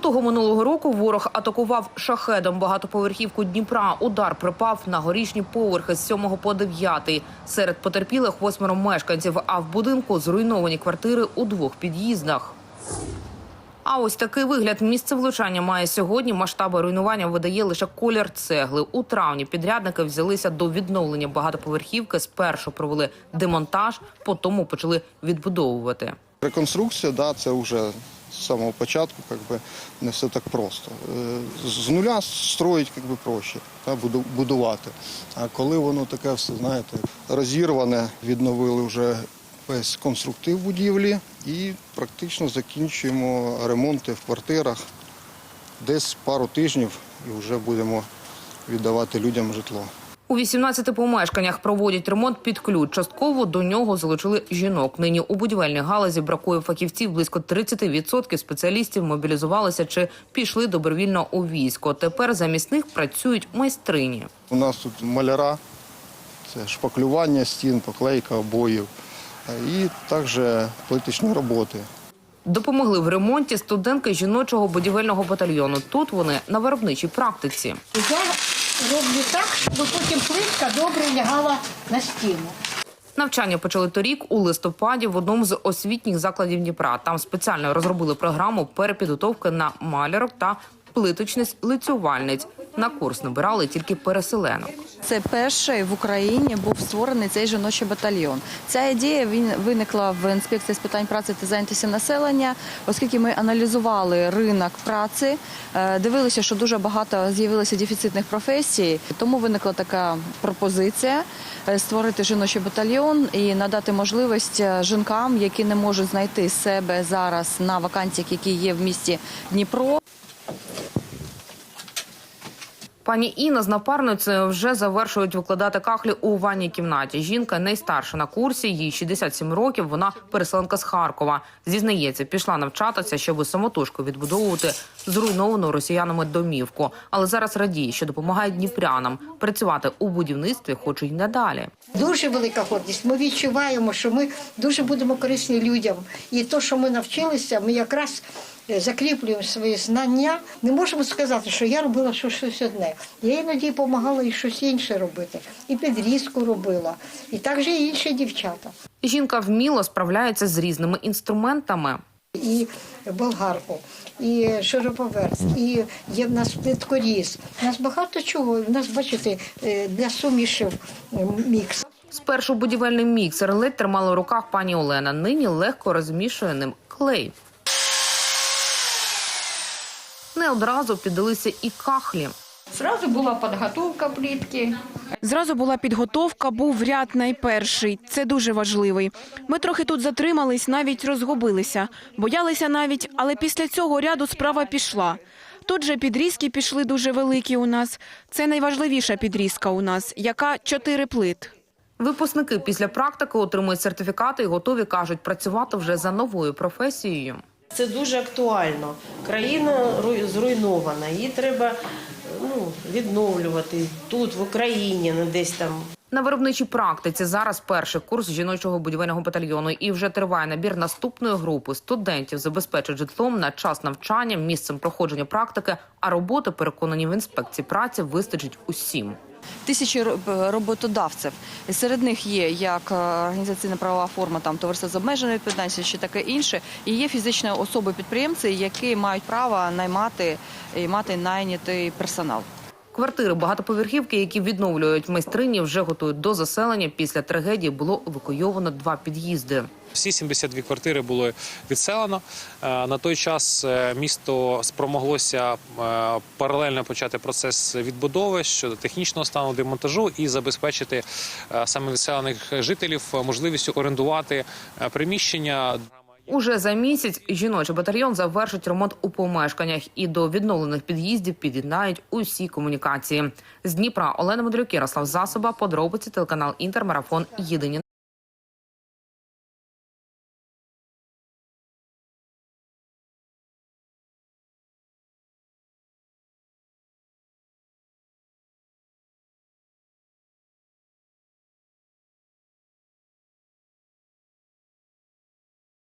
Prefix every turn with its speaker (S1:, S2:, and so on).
S1: Лютого минулого року ворог атакував шахедом багатоповерхівку Дніпра. Удар припав на горішні поверхи з 7 по 9. Серед потерпілих восьмеро мешканців, а в будинку зруйновані квартири у двох під'їздах. А ось такий вигляд місце влучання має сьогодні. Масштаби руйнування видає лише колір цегли. У травні підрядники взялися до відновлення багатоповерхівки. Спершу провели демонтаж, потім почали відбудовувати.
S2: Реконструкція, да, це вже з самого початку как би, не все так просто. Е, З нуля строїть как би, проще, буду- будувати. А коли воно таке все, знаєте, розірване, відновили вже весь конструктив будівлі і практично закінчуємо ремонти в квартирах. Десь пару тижнів і вже будемо віддавати людям житло.
S1: У 18 помешканнях проводять ремонт під ключ. Частково до нього залучили жінок. Нині у будівельній галузі бракує фахівців. Близько 30% спеціалістів мобілізувалися чи пішли добровільно у військо. Тепер замість них працюють майстрині.
S2: У нас тут маляра, це шпаклювання стін, поклейка обоїв е, і також плиточні роботи.
S1: Допомогли в ремонті студентки жіночого будівельного батальйону. Тут вони на виробничій практиці.
S3: Роблю так, щоб потім плитка добре лягала на стіну.
S1: Навчання почали торік у листопаді в одному з освітніх закладів Дніпра. Там спеціально розробили програму перепідготовки на малярок та плиточниць-лицювальниць. На курс набирали тільки переселенок.
S4: Це перший в Україні був створений цей жіночий батальйон. Ця ідея він виникла в інспекції з питань праці та зайнятості населення, оскільки ми аналізували ринок праці, е, дивилися, що дуже багато з'явилося дефіцитних професій. Тому виникла така пропозиція е, створити жіночий батальйон і надати можливість е, жінкам, які не можуть знайти себе зараз на вакансіях, які є в місті Дніпро.
S1: Пані Інна з напарницею вже завершують викладати кахлі у ванній кімнаті. Жінка найстарша на курсі, їй 67 років. Вона переселенка з Харкова. Зізнається, пішла навчатися, щоб самотужки відбудовувати зруйновану росіянами домівку. Але зараз радіє, що допомагає дніпрянам працювати у будівництві, хоче й надалі.
S3: Дуже велика гордість. Ми відчуваємо, що ми дуже будемо корисні людям. І те, що ми навчилися, ми якраз закріплюємо свої знання. Не можемо сказати, що я робила щось одне. Я іноді допомагала і щось інше робити. І підрізку робила, і так же і інші дівчата.
S1: Жінка вміло справляється з різними інструментами.
S3: і болгарку, і широповерст, і є в нас плиткоріз. У нас багато чого. У нас, бачите, е, для сумішів е, мікс.
S1: Спершу будівельний міксер ледь тримала в руках пані Олена. Нині легко розмішує ним клей. Не одразу піддалися і кахлі.
S5: Зразу була підготовка плітки.
S6: Зразу була підготовка, був ряд найперший. Це дуже важливий. Ми трохи тут затримались, навіть розгубилися, боялися навіть, але після цього ряду справа пішла. Тут же підрізки пішли дуже великі у нас. Це найважливіша підрізка у нас, яка чотири плит.
S1: Випускники після практики отримують сертифікати і готові кажуть працювати вже за новою професією.
S7: Це дуже актуально. Країна ру- зруйнована, її треба ну, відновлювати тут, в Україні, не десь там
S1: На виробничій практиці зараз перший курс жіночого будівельного батальйону і вже триває набір наступної групи. Студентів забезпечать житлом на час навчання, місцем проходження практики, а роботи, переконані в інспекції праці, вистачить усім.
S4: Тисячі роботодавців. Серед них є як е, організаційна правова форма, там товариство з обмеженою відповідальністю, чи таке інше. І є фізичні особи-підприємці, які мають право наймати і мати найнятий персонал.
S1: Квартири багатоповерхівки, які відновлюють майстрині, вже готують до заселення. Після трагедії було евакуйовано два під'їзди.
S8: Всі 72 квартири було відселено. Е, На той час е, місто спромоглося е, паралельно почати процес відбудови щодо технічного стану демонтажу і забезпечити саме відселених жителів можливістю орендувати приміщення.
S1: Уже за місяць жіночий батальйон завершить ремонт у помешканнях і до відновлених під'їздів під'єднають усі комунікації. З Дніпра Олена Мудрюк, Ярослав Засоба, подробиці телеканал Інтермарафон. Єдині